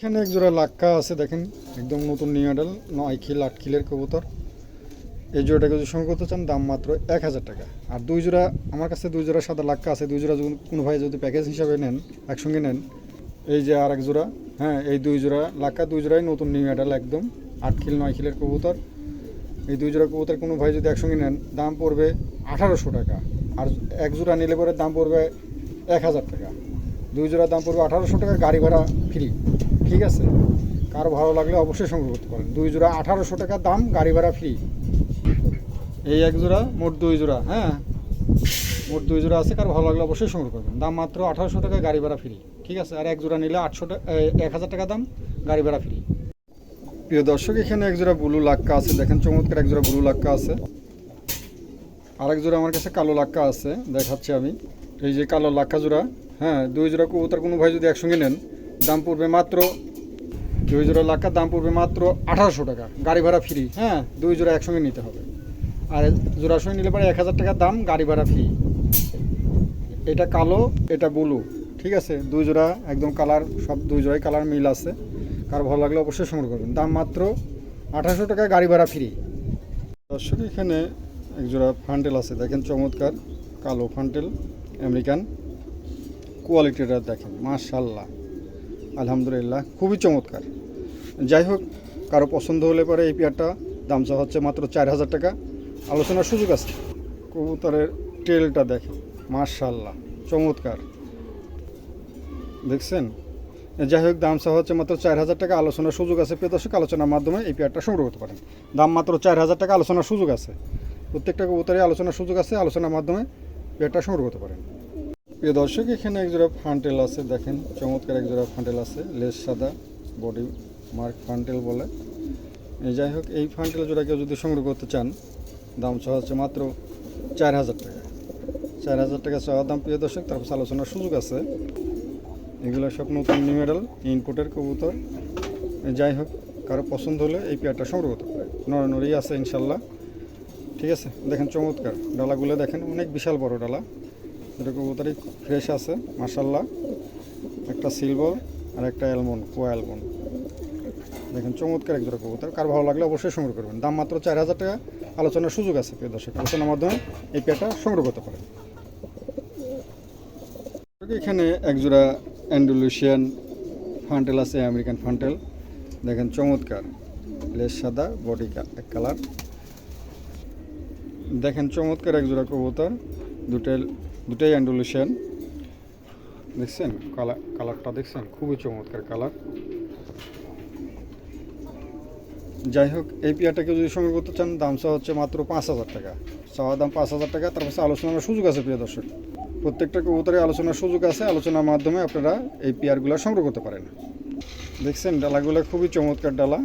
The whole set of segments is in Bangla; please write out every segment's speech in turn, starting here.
এখানে এক জোড়া লাক্কা আছে, দেখেন, একদম নতুন নিউ মডেল, নয় খিল, আট খিলের কবুতর। এই জোড়াটাকে যদি সঙ্গে করতে চান, দাম মাত্র এক হাজার টাকা। আর দুই জোড়া, আমার কাছে দুই জোড়া সাদা লাক্কা আছে, দুই জোড়া কোনো ভাই যদি প্যাকেজ হিসাবে নেন, একসঙ্গে নেন, এই যে আর এক জোড়া হ্যাঁ এই দুই জোড়া লাক্কা, দুই জোড়াই নতুন নিউ মডেল একদম, আট খিল, নয় খিলের কবুতর। এই দুই জোড়া কবুতর কোনো ভাই যদি একসঙ্গে নেন, দাম পড়বে আঠারোশো টাকা। আর এক জোড়া নিলে পরে দাম পড়বে এক হাজার টাকা। দুই জোড়ার দাম পড়বে আঠারোশো টাকা, গাড়ি ভাড়া ফ্রি ঠিক আছে। কারও ভালো লাগলে অবশ্যই সংগ্রহ করতে পারেন। দুই জোড়া আঠারোশো টাকা দাম, গাড়ি ভাড়া ফ্রি এই এক জোড়া, মোট দুই জোড়া হ্যাঁ? মোট দুই জোড়া আছে, কারও ভালো লাগলে অবশ্যই সংগ্রহ করবেন। দাম মাত্র আঠারোশো টাকা, গাড়ি ভাড়া ফ্রি ঠিক আছে? আর এক জোড়া নিলে আটশো টাকা এক হাজার টাকা দাম, গাড়ি ভাড়া ফ্রি প্রিয় দর্শক, এখানে এক জোড়া ব্লু লাক্কা আছে। দেখেন চমৎকার এক জোড়া ব্লু লাক্কা আছে। আর এক জোড়া আমার কাছে কালো লাক্কা আছে, দেখাচ্ছি আমি। এই যে কালো লাক্কা জোড়া হ্যাঁ? দুই জোড়া কবুতর, কোনো ভাই যদি একসঙ্গে নেন দাম পড়বে মাত্র দুই জোড়া লাক্কার দাম পড়বে মাত্র আঠারোশো টাকা। গাড়ি ভাড়া ফ্রি হ্যাঁ? দুই জোড়া একসঙ্গে নিতে হবে। আর জোড়া সঙ্গে নিলে পরে এক হাজার টাকার দাম, গাড়ি ভাড়া ফ্রি এটা কালো, এটা ব্লু ঠিক আছে? দুই জোড়া একদম কালার সব দুই জোড়াই কালার মিল আছে। কার ভালো লাগলে অবশ্যই সংগ্রহ করবেন। দাম মাত্র আঠারোশো টাকা, গাড়ি ভাড়া ফ্রি দর্শক, এখানে এক জোড়া ফান্টেল আছে। দেখেন চমৎকার, কালো ফান্টেল আমেরিকান কোয়ালিটিটা দেখেন মাশাল্লাহ আলহামদুলিল্লাহ, খুবই চমৎকার। যাই হোক, কারও পছন্দ হলে পরে এই পেয়ারটা দাম চা হচ্ছে মাত্র চার হাজার টাকা। আলোচনার সুযোগ আছে। কবুতরের টেলটা দেখে মাশাল্লাহ চমৎকার। দেখছেন? যাই হোক দাম হচ্ছে মাত্র চার হাজার টাকা। আলোচনার সুযোগ আছে প্রিয় দর্শক, আলোচনার মাধ্যমে এই পেয়ারটা সংগ্রহ করতে পারেন। দাম মাত্র চার হাজার টাকা, আলোচনার সুযোগ আছে। প্রত্যেকটা কবুতরে আলোচনার সুযোগ আছে, আলোচনার মাধ্যমে পেয়ারটা সংগ্রহ করতে পারেন। প্রিয় দর্শক, এখানে একজোড়া ফান্টেল আছে, দেখেন, চমৎকার একজোড়া ফান্টেল আছে, লেস সাদা, বডি মার্ক ফান্টেল বলে। যাই হোক, এই ফান্টেল জোড়া কেউ যদি সংগ্রহ করতে চান, দাম চাওয়া হচ্ছে মাত্র চার হাজার টাকা। চার হাজার টাকা চাওয়া দাম, প্রিয় দর্শক তারপর আলোচনার সুযোগ আছে। এগুলো সব নতুন নিউ মডেল ইনপুটের কবুতর। যাই হোক, কারও পছন্দ হলে এই পেয়ারটা সংগ্রহ করতে পারে নড়ানড়ি আছে ইনশাল্লাহ। ঠিক আছে, দেখেন চমৎকার। ডালাগুলো দেখেন, অনেক বিশাল বড় ডালা। এটা কবুতরই ফ্রেশ আছে মাসাল্লাহ একটা সিলভার আর একটা অ্যালমন্ড কোয়া অ্যালমন্ড দেখেন চমৎকার এক জোড়া কবুতর। কার ভালো লাগলে অবশ্যই সংগ্রহ করবেন। দাম মাত্র চার হাজার টাকা। আলোচনার সুযোগ আছে, প্রিয় দর্শক। আলোচনার মাধ্যমে এই পেয়ারটা সংগ্রহ করতে পারেন। এখানে এক জোড়া অ্যান্ডুলুশিয়ান ফান্টেল আছে আমেরিকান ফান্টেল দেখেন চমৎকার। লেস সাদা বডি এক কালার দেখেন চমৎকার এক জোড়া কবুতর। দুটাই দুটাই অ্যান্ডুলেশন দেখছেন? কালার কালারটা দেখছেন? খুবই চমৎকার কালার যাই হোক, এই পেয়ারটাকে যদি সংগ্রহ করতে চান, দাম চা হচ্ছে মাত্র পাঁচ হাজার টাকা। চাওয়া দাম পাঁচ হাজার টাকা, তার পাশে আলোচনার সুযোগ আছে, প্রিয় দর্শক। প্রত্যেকটা কবুতরে আলোচনার সুযোগ আছে, আলোচনার মাধ্যমে আপনারা এই পেয়ারগুলো সংগ্রহ করতে পারেন। দেখছেন, ডালাগুলো খুবই চমৎকার ডালা।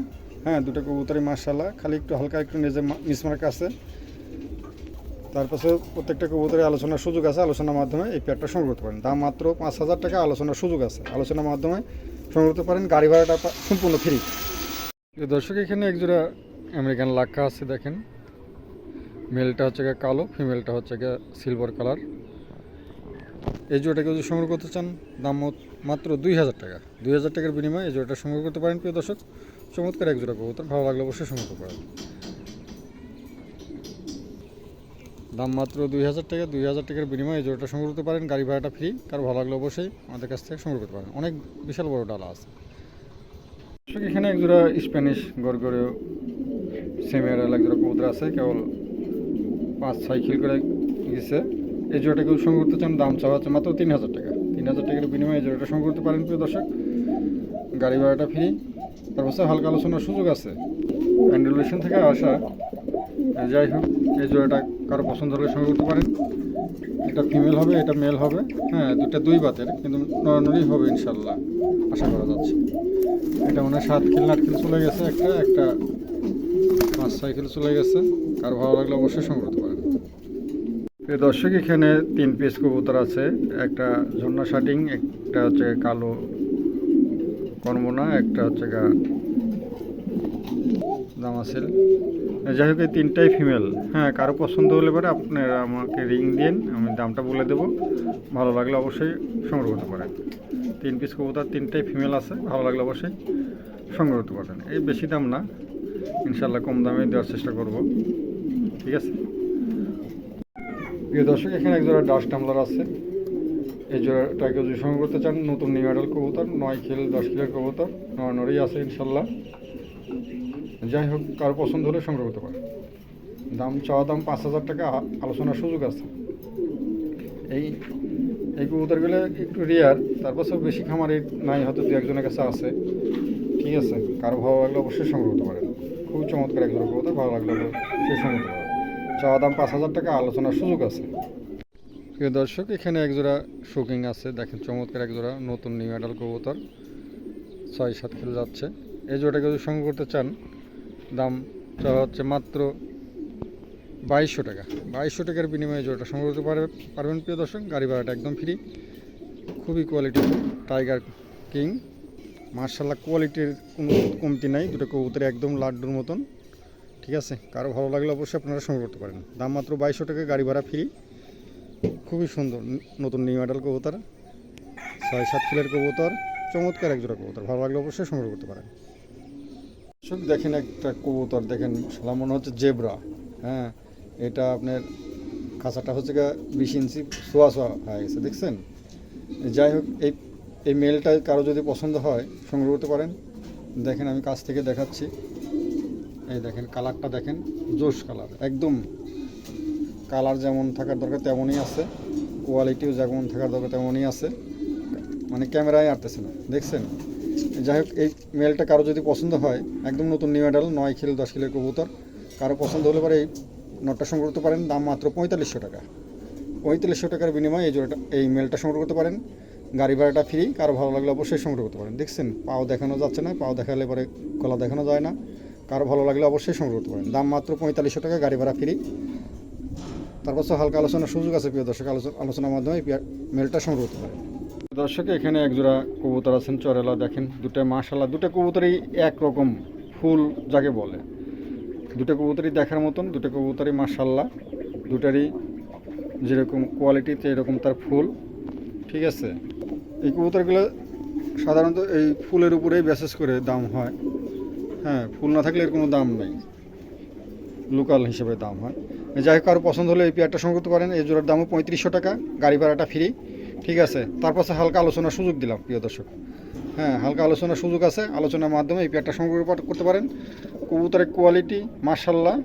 হ্যাঁ দুটো কবুতরে মার্শাল্লাহ খালি একটু হালকা একটু নিজে মিসমার্ক আছে। তার পাশে প্রত্যেকটা কবুতরের আলোচনার সুযোগ আছে, আলোচনার মাধ্যমে এই পেয়ারটা সংগ্রহ করতে পারেন। দাম মাত্র পাঁচ হাজার টাকা, আলোচনার সুযোগ আছে। আলোচনার মাধ্যমে সংগ্রহ করতে পারেন। গাড়ি ভাড়াটা সম্পূর্ণ ফ্রি দর্শক, এখানে একজোড়া আমেরিকান লাক্ষা আছে, দেখেন। মেলটা হচ্ছে গিয়ে কালো ফিমেলটা হচ্ছে গিয়ে সিলভার কালার এই জোড়াটাকে যদি সংগ্রহ করতে চান, দাম মাত্র দুই হাজার টাকা। দুই হাজার টাকার বিনিময়ে এই জোড়াটা সংগ্রহ করতে পারেন, প্রিয় দর্শক। চমৎকার এক জোড়া কবুতর। ভালো লাগলে অবশ্যই সংগ্রহ করতে দাম মাত্র দুই হাজার টাকা, দুই হাজার টাকার বিনিময়ে জোড়াটা সংগ্রহ করতে পারেন। গাড়ি ভাড়াটা ফ্রি কারও ভালো লাগলে অবশ্যই আমাদের কাছ থেকে সংগ্রহ করতে পারেন। অনেক বিশাল বড় ডালা আছে। এখানে এক জোড়া স্প্যানিশ গড়গড়েও সেমের এক জোড়া কবুতর আছে, কেবল পাঁচ, ছয় করে গেছে। এই জোড়াটা কেউ সংগ্রহ করতে চান, দাম চাওয়া হচ্ছে মাত্র তিন হাজার টাকা। তিন হাজার টাকার বিনিময়ে এই জোড়াটা সংগ্রহ করতে পারেন, প্রিয় দর্শক। গাড়ি ভাড়াটা ফ্রি তার পাশে হালকা আলোচনার সুযোগ আছে। অ্যান্ডুলেশন থেকে আসা। যাই হোক, এই জোড়াটা কারও পছন্দ হলে সংগ্রহ করতে পারেন। এটা ফিমেল হবে, এটা মেল হবে। হ্যাঁ দুটা দুই বাতের, কিন্তু নড়ানড়ি হবে ইনশাল্লাহ, আশা করা যাচ্ছে। এটা মনে হয় সাত কিল, আট কিল চলে গেছে একটা একটা পাঁচ, ছয় কিলো চলে গেছে। কারও ভালো লাগলে অবশ্যই সংগ্রহ করতে পারেন। প্রিয় দর্শক, এখানে তিন পিস কবুতর আছে। একটা ঝর্ণা শাটিং, একটা হচ্ছে কালো কর্মনা, একটা হচ্ছে গা দামাসেল যাই হোক, এই তিনটাই ফিমেল হ্যাঁ কারও পছন্দ হলে পরে আপনারা আমাকে রিং দিন, আমি দামটা বলে দেবো। ভালো লাগলে অবশ্যই সংগ্রহ করতে পারেন। তিন পিস কবুতর, তিনটাই ফিমেল আছে, ভালো লাগলে অবশ্যই সংগ্রহ করতে পারেন এই বেশি দাম না ইনশাল্লাহ কম দামে দেওয়ার চেষ্টা করব। ঠিক আছে? প্রিয় দর্শক, এখানে এক জোড়া ডাস্ট টামলার আছে। এই জোড়াটাকে যদি সংগ্রহ করতে চান, নতুন নিউ মডেল কবুতর, নয় খেল দশ কিলোর কবুতর, নয় নড়ি আছে ইনশাল্লাহ যাই হোক, কারও পছন্দ হলে সংগ্রহ করতে পারে দাম, চাওয়া দাম পাঁচ হাজার টাকা, আলোচনার সুযোগ আছে। এই এই কবুতরগুলো একটু রেয়ার তারপর সব বেশি খামারে নাই, হয়তো দু একজনের কাছে আছে। ঠিক আছে, কারও ভালো লাগলে অবশ্যই সংগ্রহ করতে পারেন। খুবই চমৎকার একজন কবুতর, ভালো লাগলে সে সংগ্রহ করতে পারেন। চাওয়া দাম পাঁচ হাজার টাকা, আলোচনার সুযোগ আছে। প্রিয় দর্শক, এখানে একজোড়া শুকিং আছে। দেখেন চমৎকার একজোড়া নতুন নিউ অ্যাডাল কবুতর। ছয় সাত কিলো যাচ্ছে। এই জোড়াটাকে যদি সংগ্রহ করতে চান দাম হচ্ছে মাত্র বাইশশো টাকা। বাইশশো টাকার বিনিময়ে জোড়াটা সংগ্রহ করতে পারবে পারবেন প্রিয় দর্শক, গাড়ি ভাড়াটা একদম ফ্রি খুবই কোয়ালিটি টাইগার কিং মার্শাল্লাহ কোয়ালিটির কোনো কমতি নাই, দুটো কবুতর একদম লাড্ডুর মতন, ঠিক আছে? কারও ভালো লাগলে অবশ্যই আপনারা সংগ্রহ করতে পারেন। দাম মাত্র বাইশশো টাকা, গাড়ি ভাড়া ফ্রি খুবই সুন্দর নতুন নিউ মডেল কবুতর, ছয়, সাত কিলোর কবুতর, চমৎকার এক জোড়া কবুতর, ভালো লাগলে অবশ্যই সংগ্রহ করতে পারেন। দর্শক দেখেন একটা কবুতর, দেখেন সালা মনে হচ্ছে জেব্রা। হ্যাঁ এটা আপনার খাঁচাটা হচ্ছে গা বিশ ইঞ্চি সোয়া সোয়া হয়ে গেছে, দেখছেন? যাই হোক, এই এই মেলটা কারও যদি পছন্দ হয়, সংগ্রহ করতে পারেন। দেখেন, আমি কাছ থেকে দেখাচ্ছি। এই দেখেন, কালারটা দেখেন, জোশ কালার, একদম কালার যেমন থাকার দরকার তেমনই আছে। কোয়ালিটিও যেমন থাকার দরকার তেমনই আছে। মানে ক্যামেরায় আটতেছে না, দেখছেন? যাই হোক, এই মেলটা কারও যদি পছন্দ হয়, একদম নতুন নিউ মডেল নয় কিলো, দশ কিলোর কবুতর, কারও পছন্দ হলে পরে এই নটটা সংগ্রহ করতে পারেন, দাম মাত্র পঁয়তাল্লিশশো টাকা। পঁয়তাল্লিশশো টাকার বিনিময়ে এই জোড়াটা, এই মেলটা সংগ্রহ করতে পারেন। গাড়ি ভাড়াটা ফ্রি কারও ভালো লাগলে অবশ্যই সংগ্রহ করতে পারেন। দেখছেন, পাও দেখানো যাচ্ছে না, পাও দেখালে পরে গলা দেখানো যায় না। কারও ভালো লাগলে অবশ্যই সংগ্রহ করতে পারেন। দাম মাত্র পঁয়তাল্লিশশো টাকা, গাড়ি ভাড়া ফ্রি তারপর হালকা আলোচনার সুযোগ আছে, প্রিয় দর্শক, আলোচনা আলোচনার মাধ্যমে মেলটা সংগ্রহ করতে পারেন। দর্শক, এখানে একজোড়া কবুতর আছেন, চরেলা দেখেন, দুটো মাশাল্লাহ দুটো কবুতরই একরকম ফুল যাকে বলে। দুটো কবুতরই দেখার মতন, দুটো কবুতরই মাশাল্লাহ দুটারই যেরকম কোয়ালিটিতে এরকম তার ফুল, ঠিক আছে? এই কবুতরগুলো সাধারণত এই ফুলের উপরেই বেসেস করে দাম হয়। হ্যাঁ ফুল না থাকলে এর কোনো দাম নেই। লোকাল হিসেবে দাম হয়। যাই হোক, কারও পছন্দ হলে এই পেয়ারটা সংগ্রহ করতে পারেন। এই জোড়ার দামও পঁয়ত্রিশশো টাকা, গাড়ি ভাড়াটা ফ্রি ঠিক আছে। তার পাশে হালকা আলোচনার সুযোগ দিলাম, প্রিয় দর্শক। হ্যাঁ হালকা আলোচনার সুযোগ আছে। আলোচনার মাধ্যমে এই পেয়ারটা সংগ্রহ করতে পারেন। কবুতরের কোয়ালিটি মার্শাল্লাহ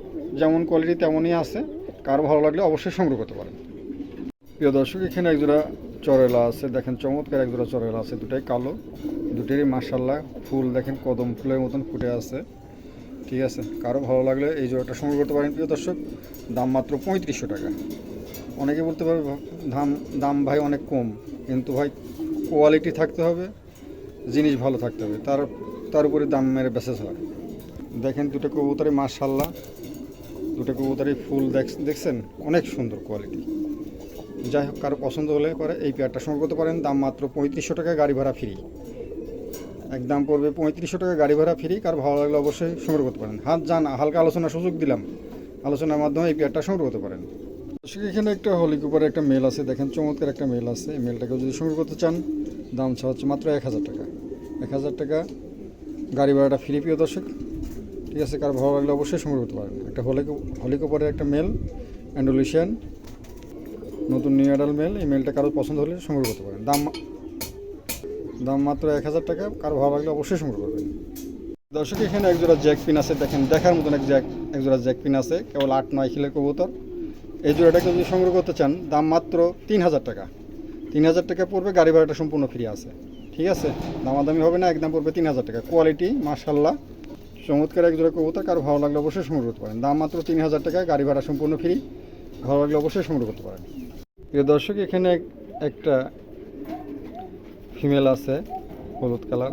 যেমন কোয়ালিটি তেমনই আছে। কারও ভালো লাগলে অবশ্যই সংগ্রহ করতে পারেন। প্রিয় দর্শক, এখানে একজোড়া চরেলা আছে। দেখেন চমৎকার একজোড়া চরেলা আছে। দুটাই কালো, দুটোরই মার্শাল্লাহ ফুল। দেখেন কদম ফুলের মতন ফুটে আছে। ঠিক আছে। কারও ভালো লাগলে এই জোড়াটা সংগ্রহ করতে পারেন, প্রিয় দর্শক। দাম মাত্র পঁয়ত্রিশশো টাকা। অনেকে বলতে পারবে দাম দাম ভাই অনেক কম, কিন্তু ভাই কোয়ালিটি থাকতে হবে, জিনিস ভালো থাকতে হবে, তার তার উপরে দাম মেরে বেসেস হয়। দেখেন দুটো কবুতরে মার্শাল্লাহ দুটো কবুতরে ফুল দেখ- দেখছেন? অনেক সুন্দর কোয়ালিটি যাই হোক, কারও পছন্দ হলে পরে এই পেয়ারটা সংগ্রহ করতে পারেন, দাম মাত্র পঁয়ত্রিশশো টাকা গাড়ি ভাড়া ফ্রি একদম পড়বে পঁয়ত্রিশশো টাকা গাড়ি ভাড়া ফ্রি কার ভালো লাগলে অবশ্যই সংগ্রহ করতে পারেন। হাত যান হালকা আলোচনার সুযোগ দিলাম। আলোচনার মাধ্যমে এই পেয়ারটা সংগ্রহ করতে পারেন। এখানে একটা হলিকুপারে একটা মেল আছে, দেখেন, চমৎকার একটা মেল আছে। এই মেলটাকে যদি সংগ্রহ করতে চান, দাম ছা হচ্ছে মাত্র এক হাজার টাকা। এক হাজার টাকা গাড়ি ভাড়াটা ফ্রি প্রিয় দর্শক। ঠিক আছে, কার ভালো লাগলে অবশ্যই সংগ্রহ করতে পারেন। একটা হলিকো হলিকুপারের একটা মেল অ্যান্ডোলিশিয়ান নতুন নিউ অ্যাডাল মেল এই মেলটা কারও পছন্দ হলে সংগ্রহ করতে পারেন। দাম দাম মাত্র এক হাজার টাকা, কারও ভালো লাগলে অবশ্যই সংগ্রহ করবেন। দর্শক, এখানে একজোড়া জ্যাক পিন আছে, দেখেন, দেখার মতন এক জ্যাক একজোড়া জ্যাক পিন আছে, কেবল আট নয় কিলোর কবুতর। এই জোড়াটাকে যদি সংগ্রহ করতে চান, দাম মাত্র তিন হাজার টাকা। তিন হাজার টাকা পড়বে গাড়ি ভাড়াটা সম্পূর্ণ ফ্রি আছে। ঠিক আছে? দামাদামি হবে না, একদম পড়বে তিন হাজার টাকা। কোয়ালিটি মার্শাল্লাহ চমৎকার এক জোড়া কবুতর, কারও ভালো লাগলে অবশ্যই সংগ্রহ করতে পারেন। দাম মাত্র তিন হাজার টাকা, গাড়ি ভাড়া সম্পূর্ণ ফ্রি ভালো লাগলে অবশ্যই সংগ্রহ করতে পারেন। প্রিয় দর্শক, এখানে একটা ফিমেল আছে, হলুদ কালার।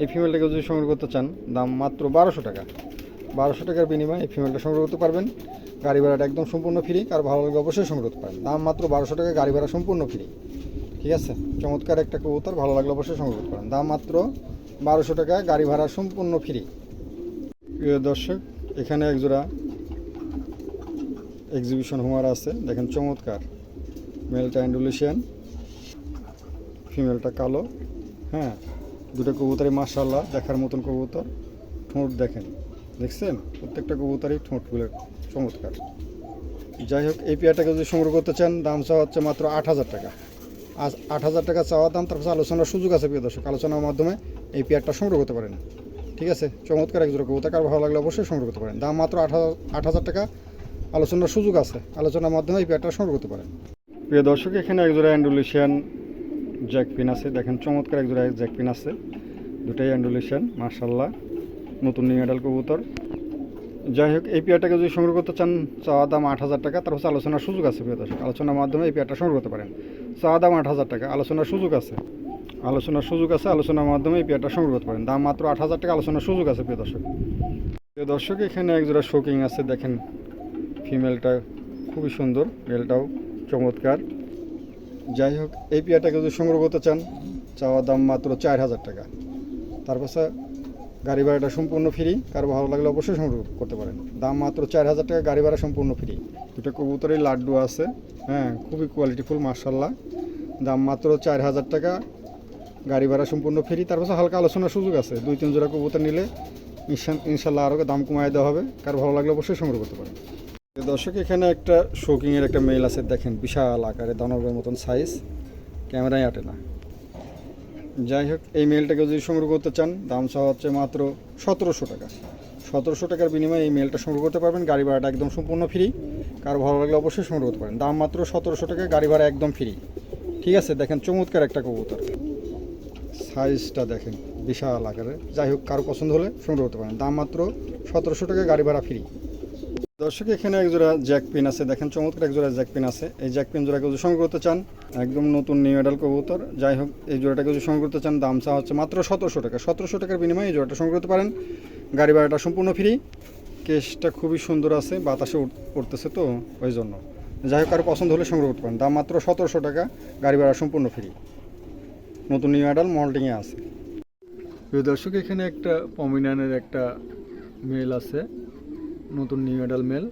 এই ফিমেলটাকে যদি সংগ্রহ করতে চান, দাম মাত্র বারোশো টাকা। বারোশো টাকার বিনিময়ে এই ফিমেলটা সংগ্রহ করতে পারবেন। গাড়ি ভাড়াটা একদম সম্পূর্ণ ফ্রি আর ভালো লাগলে অবশ্যই সংগ্রহ পারেন। দাম মাত্র বারোশো টাকা গাড়ি ভাড়া সম্পূর্ণ ফ্রি ঠিক আছে? চমৎকার একটা কবুতর, ভালো লাগলে অবশ্যই সংগ্রহ করতে পারেন। দাম মাত্র বারোশো টাকা গাড়ি ভাড়া সম্পূর্ণ ফ্রি প্রিয় দর্শক, এখানে একজোড়া এক্সিবিশন হোমার আছে। দেখেন চমৎকার। মেলটা অ্যান্ডুলেশিয়ান ফিমেলটা কালো হ্যাঁ? দুটো কবুতরই মার্শাল্লাহ দেখার মতন কবুতর। ঠোঁট দেখেন, দেখছেন? প্রত্যেকটা কবুতরই ঠোঁটগুলো চমৎকার। যাই হোক, এই পেয়ারটাকে যদি সংগ্রহ করতে চান, দাম চাওয়া হচ্ছে মাত্র আট হাজার টাকা। আজ আট হাজার টাকা চাওয়া দাম, তারপর আলোচনার সুযোগ আছে প্রিয় দর্শক, আলোচনার মাধ্যমে এই পেয়ারটা সংগ্রহ করতে পারেন। ঠিক আছে? চমৎকার এক জোড়া কবুতর, কার ভালো লাগলে অবশ্যই সংগ্রহ করতে পারেন। দাম মাত্র আট হাজার আট হাজার টাকা, আলোচনার সুযোগ আছে। আলোচনার মাধ্যমে এই পেয়ারটা সংগ্রহ করতে পারেন। প্রিয় দর্শক, এখানে এক জোড়া অ্যান্ডুলেশিয়ান জ্যাক পিন আছে। দেখেন, চমৎকার এক জোড়া জ্যাক পিন আছে। দুটাই অ্যান্ডুলেশিয়ান মার্শাল্লাহ নতুন নিউ কবুতর। যাই হোক, এই পেয়ারটাকে যদি সংগ্রহ করতে চান, চাওয়া দাম আট হাজার টাকা। তার হচ্ছে আলোচনার সুযোগ আছে প্রিয় দর্শক। আলোচনার মাধ্যমে এই পেয়ারটা সংগ্রহ করতে পারেন। চাওয়া দাম আট হাজার টাকা। আলোচনার সুযোগ আছে। আলোচনার সুযোগ আছে, আলোচনার মাধ্যমে এই পেয়ারটা সংগ্রহ করতে পারেন। দাম মাত্র আট হাজার টাকা, আলোচনার সুযোগ আছে প্রিয় দর্শক। প্রিয় দর্শক, এখানে এক জোড়া শোকিং আছে, দেখেন। ফিমেলটা খুবই সুন্দর, মেলটাও চমৎকার। যাই হোক, এই পেয়ারটাকে যদি সংগ্রহ করতে চান, চাওয়া দাম মাত্র চার হাজার টাকা। তারপর গাড়ি ভাড়াটা সম্পূর্ণ ফ্রি কারও ভালো লাগলে অবশ্যই সংগ্রহ করতে পারেন। দাম মাত্র চার হাজার টাকা, গাড়ি ভাড়া সম্পূর্ণ ফ্রি দুটো কবুতরের লাড্ডু আছে হ্যাঁ খুবই কোয়ালিটিফুল মার্শাল্লাহ দাম মাত্র চার হাজার টাকা, গাড়ি ভাড়া সম্পূর্ণ ফ্রি তার পাশে হালকা আলোচনার সুযোগ আছে, দুই তিন জোড়া কবুতর নিলে ইনশাল্লাহ আরও দাম কমায় দেওয়া হবে। কারও ভালো লাগলে অবশ্যই সংগ্রহ করতে পারেন। দর্শক, এখানে একটা শোকিংয়ের একটা মেল আছে, দেখেন, বিশাল আকারে, দানবের মতন সাইজ ক্যামেরায় আটে না। যাই হোক, এই মেলটাকে যদি সংগ্রহ করতে চান, দাম সহ হচ্ছে মাত্র সতেরোশো টাকা। সতেরোশো টাকার বিনিময়ে এই মেলটা সংগ্রহ করতে পারবেন। গাড়ি ভাড়াটা একদম সম্পূর্ণ ফ্রি কারও ভালো লাগলে অবশ্যই সংগ্রহ করতে পারেন। দাম মাত্র সতেরোশো টাকা, গাড়ি ভাড়া একদম ফ্রি ঠিক আছে, দেখেন চমৎকার একটা কবুতর। সাইজটা দেখেন, বিশাল আকারে যাই হোক, কারও পছন্দ হলে সংগ্রহ করতে পারেন। দাম মাত্র সতেরোশো টাকা, গাড়ি ভাড়া ফ্রি দর্শক, এখানে এক জোড়া জ্যাক পিন আছে। দেখেন চমৎকার এক জোড়া জ্যাক পিন আছে। এই জ্যাক পিন জোড়াকে যদি সংগ্রহ করতে চান, একদম নতুন নিউ মেডাল কবুতর। যাই হোক, এই জোড়াটাকে যদি সংগ্রহ করতে চান, দাম চা হচ্ছে মাত্র সতেরোশো টাকা। সতেরোশো টাকার বিনিময়ে এই জোড়াটা সংগ্রহ করতে পারেন। গাড়ি ভাড়াটা সম্পূর্ণ ফ্রি কেসটা খুবই সুন্দর আছে, বাতাসে উঠ- উঠতেছে তো ওই জন্য। যাই হোক, কারও পছন্দ হলে সংগ্রহ করতে পারেন। দাম মাত্র সতেরোশো টাকা, গাড়ি ভাড়া সম্পূর্ণ ফ্রি নতুন নিউ মেডাল মল্টিংয়ে আছে। দর্শক, এখানে একটা পমিনানের একটা মেল আছে। নতুন নিউ মেডাল মেল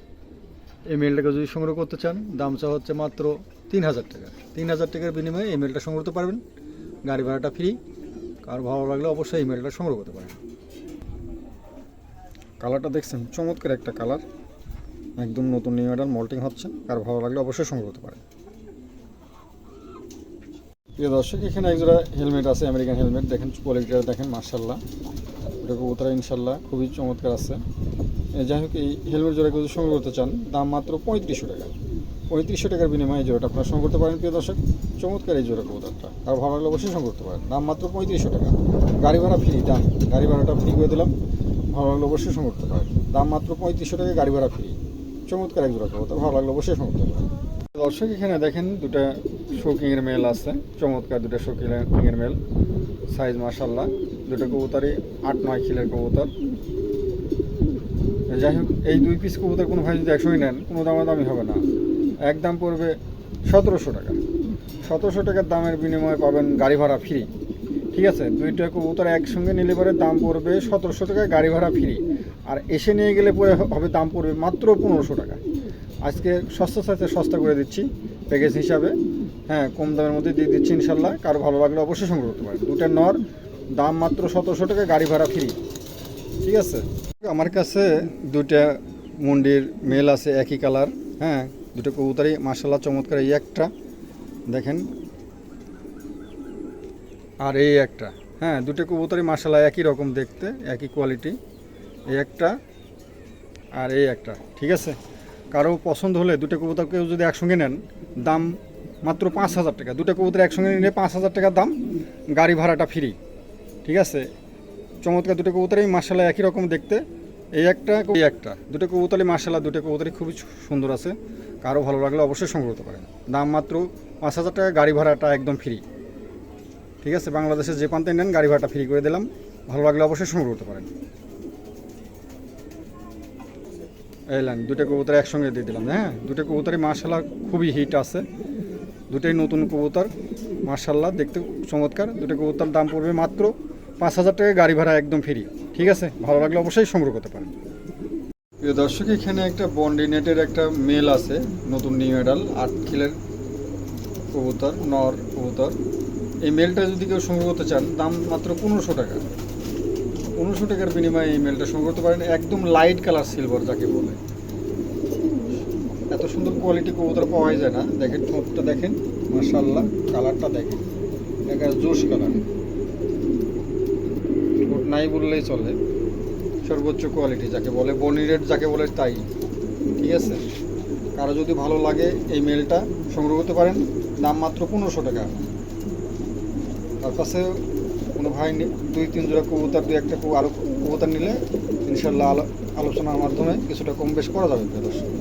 এই মেলটাকে যদি সংগ্রহ করতে চান, দাম চা হচ্ছে মাত্র তিন হাজার টাকা। তিন হাজার টাকার বিনিময়ে এই মেলটা সংগ্রহ করতে পারবেন। গাড়ি ভাড়াটা ফ্রি কার ভালো লাগলে অবশ্যই এই মেলটা সংগ্রহ করতে পারেন। কালারটা দেখছেন? চমৎকার একটা কালার একদম নতুন নিউ মডেল মল্টিং হচ্ছে। কার ভালো লাগলে অবশ্যই সংগ্রহ করতে পারেন। প্রিয় দর্শক, এখানে একজোড়া হেলমেট আছে আমেরিকান হেলমেট দেখেন কোয়ালিটিটা দেখেন মার্শাল্লাহ এটা কবুতরা ইনশাল্লাহ খুবই চমৎকার আছে। যাই হোক, এই হেলমেট জোড়া যদি সংগ্রহ করতে চান, দাম মাত্র পঁয়ত্রিশশো টাকা। পঁয়ত্রিশশো টাকার বিনিময়ে জোড়াটা আপনারা সংগ্রহ করতে পারেন, প্রিয় দর্শক। চমৎকার এই জোড়া কবুতরটা। আর ভালো লাগলে অবশ্যই সংগ্রহ করতে পারেন। দাম মাত্র পঁয়ত্রিশশো টাকা। গাড়ি ভাড়া ফ্রি দাম গাড়ি ভাড়াটা ফ্রি করে দিলাম। ভালো লাগলে অবশ্যই সংগ্রহ করতে পারেন। দাম মাত্র পঁয়ত্রিশশো টাকা, গাড়ি ভাড়া ফ্রি চমৎকার এক জোড়া কবুতর। ভালো লাগলে অবশ্যই সংগ্রহ করতে পারেন। দর্শক, এখানে দেখেন দুটা শৌকিংয়ের মেল আছে। চমৎকার দুটা শোকিংয়ের মেল। সাইজ মাসাল্লাহ দুটো কবুতরই আট নয় খিলের কবুতর। যাই হোক, এই দুই পিস কবুতর কোনো ভাই যদি একসঙ্গে নেন, কোনো দামাদামি হবে না। এক দাম পড়বে সতেরোশো টাকা। সতেরোশো টাকার দামের বিনিময়ে পাবেন গাড়ি ভাড়া ফ্রি ঠিক আছে? দুইটা কবুতর একসঙ্গে নিলে পরে দাম পড়বে সতেরোশো টাকা গাড়ি ভাড়া ফ্রি আর এসে নিয়ে গেলে পরে হবে দাম পড়বে মাত্র পনেরোশো টাকা। আজকে সস্তা সাথে সস্তা করে দিচ্ছি প্যাকেজ হিসাবে। হ্যাঁ কম দামের মধ্যে দিয়ে দিচ্ছি ইনশাল্লাহ। কারও ভালো লাগলে অবশ্যই সংগ্রহ করতে পারেন। দুটা নর, দাম মাত্র সতেরোশো টাকা গাড়ি ভাড়া ফ্রি ঠিক আছে? আমার কাছে দুটা মুন্ডির মেল আছে, একই কালার হ্যাঁ দুটো কবুতরই মার্শাল্লাহ চমৎকার এই একটা। দেখেন। আর এই একটা হ্যাঁ দুটো কবুতরই মার্শাল্লাহ একই রকম দেখতে, একই কোয়ালিটি। এই একটা আর এই একটা, ঠিক আছে? কারও পছন্দ হলে দুটো কবুতর কেউ যদি একসঙ্গে নেন, দাম মাত্র পাঁচ হাজার টাকা। দুটো কবুতর একসঙ্গে নিলে পাঁচ হাজার টাকার দাম, গাড়ি ভাড়াটা ফ্রি ঠিক আছে? চমৎকার দুটো কবুতরই মার্শাল্লাহ একই রকম দেখতে। এই একটা এই একটা। দুটো কবুতরই মার্শাল্লাহ দুটো কবুতরই খুবই সুন্দর আছে। কারও ভালো লাগলে অবশ্যই সংগ্রহ করতে পারেন। দাম মাত্র পাঁচ হাজার টাকা, গাড়ি ভাড়াটা একদম ফ্রি ঠিক আছে, বাংলাদেশের যে প্রান্তে নেন, গাড়ি ভাড়াটা ফ্রি করে দিলাম। ভালো লাগলে অবশ্যই সংগ্রহ করতে পারেন। এলেন দুটো কবুতর একসঙ্গে দিয়ে দিলাম হ্যাঁ? দুটো কবুতরই মার্শাল্লাহ খুবই হিট আছে। দুটোই নতুন কবুতর মার্শাল্লাহ দেখতে চমৎকার। দুটো কবুতর দাম পড়বে মাত্র পাঁচ হাজার টাকা গাড়ি ভাড়া একদম ফ্রি ঠিক আছে? ভালো লাগলে অবশ্যই সংগ্রহ করতে পারেন। প্রিয় দর্শক, এখানে একটা বন্ডিনেটের একটা মেল আছে, নতুন নিউ মেডাল আট কিলের কবুতর নর কবুতর। এই মেলটা যদি কেউ সংগ্রহ করতে চান, দাম মাত্র পনেরোশো টাকা। পনেরোশো টাকার বিনিময়ে এই মেলটা সংগ্রহ করতে পারেন। একদম লাইট কালার সিলভার যাকে বলে। এত সুন্দর কোয়ালিটি কবুতর পাওয়াই যায় না। দেখেন ঠোঁটটা দেখেন মার্শাল্লাহ কালারটা দেখেন। একটা জোশ কালার নাই বললেই চলে। সর্বোচ্চ কোয়ালিটি যাকে বলে, বনি রেট যাকে বলে তাই। ঠিক আছে? কারও যদি ভালো লাগে এই মেলটা সংগ্রহ করতে পারেন, দাম মাত্র পনেরোশো টাকা। তার কাছে কোনো ভাই দুই তিন জোড়া কবুতর, দুই একটা কবু- আরও কবুতর নিলে ইনশাল্লাহ আলো- আলোচনার মাধ্যমে কিছুটা কম বেশ করা যাবে। দর্শক